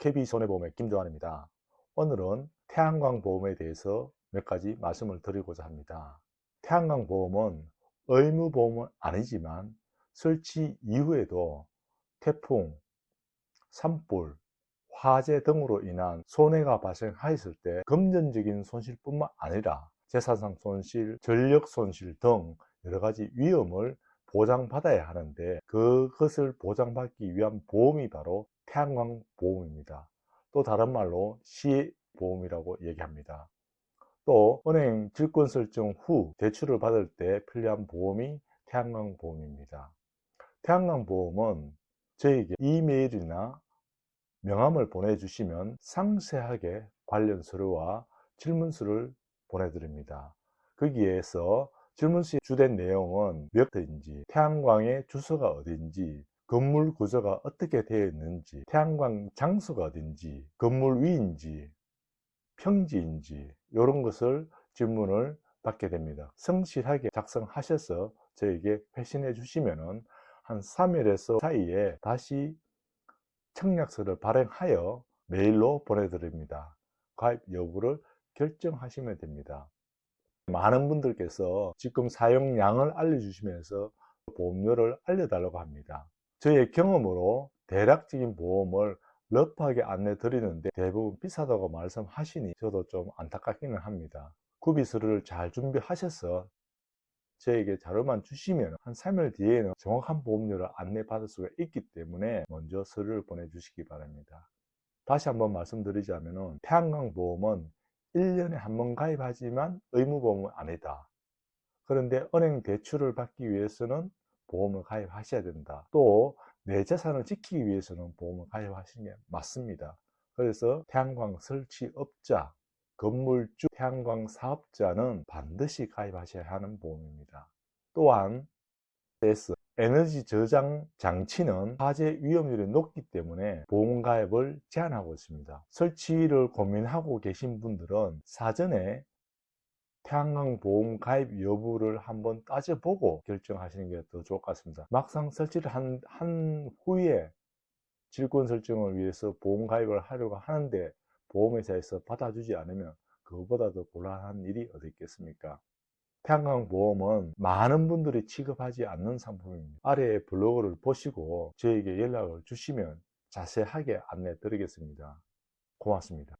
KB 손해보험의 김도환입니다. 오늘은 태양광 보험에 대해서 몇 가지 말씀을 드리고자 합니다. 태양광 보험은 의무 보험은 아니지만 설치 이후에도 태풍, 산불, 화재 등으로 인한 손해가 발생하였을 때 금전적인 손실뿐만 아니라 재산상 손실, 전력 손실 등 여러 가지 위험을 보장받아야 하는데 그것을 보장받기 위한 보험이 바로 태양광 보험입니다. 또 다른 말로 시보험이라고 얘기합니다. 또 은행 질권 설정 후 대출을 받을 때 필요한 보험이 태양광 보험입니다. 태양광 보험은 저에게 이메일이나 명함을 보내주시면 상세하게 관련 서류와 질문서를 보내드립니다. 거기에서 질문서에 주된 내용은 몇 호인지, 태양광의 주소가 어딘지, 건물 구조가 어떻게 되어 있는지, 태양광 장소가 어딘지, 건물 위인지, 평지인지 이런 것을 질문을 받게 됩니다. 성실하게 작성하셔서 저에게 회신해 주시면은 한 3일에서 사이에 다시 청약서를 발행하여 메일로 보내드립니다. 가입 여부를 결정하시면 됩니다. 많은 분들께서 지금 사용량을 알려주시면서 보험료를 알려달라고 합니다. 저의 경험으로 대략적인 보험을 러프하게 안내 드리는데 대부분 비싸다고 말씀하시니 저도 좀 안타깝기는 합니다. 구비서류를 잘 준비하셔서 저에게 자료만 주시면 한 3일 뒤에는 정확한 보험료를 안내 받을 수가 있기 때문에 먼저 서류를 보내주시기 바랍니다. 다시 한번 말씀드리자면 태양광 보험은 1년에 한 번 가입하지만 의무보험은 아니다. 그런데 은행 대출을 받기 위해서는 보험을 가입하셔야 된다. 또 내 재산을 지키기 위해서는 보험을 가입하시는 게 맞습니다. 그래서 태양광 설치업자, 건물주, 태양광 사업자는 반드시 가입하셔야 하는 보험입니다. 또한 S, 에너지 저장 장치는 화재 위험률이 높기 때문에 보험 가입을 제한하고 있습니다. 설치를 고민하고 계신 분들은 사전에 태양광 보험 가입 여부를 한번 따져보고 결정하시는 게 더 좋을 것 같습니다. 막상 설치를 한, 한 후에 질권 설정을 위해서 보험 가입을 하려고 하는데 보험회사에서 받아주지 않으면 그것보다 더 곤란한 일이 어디 있겠습니까? 태양광 보험은 많은 분들이 취급하지 않는 상품입니다. 아래의 블로그를 보시고 저에게 연락을 주시면 자세하게 안내 드리겠습니다. 고맙습니다.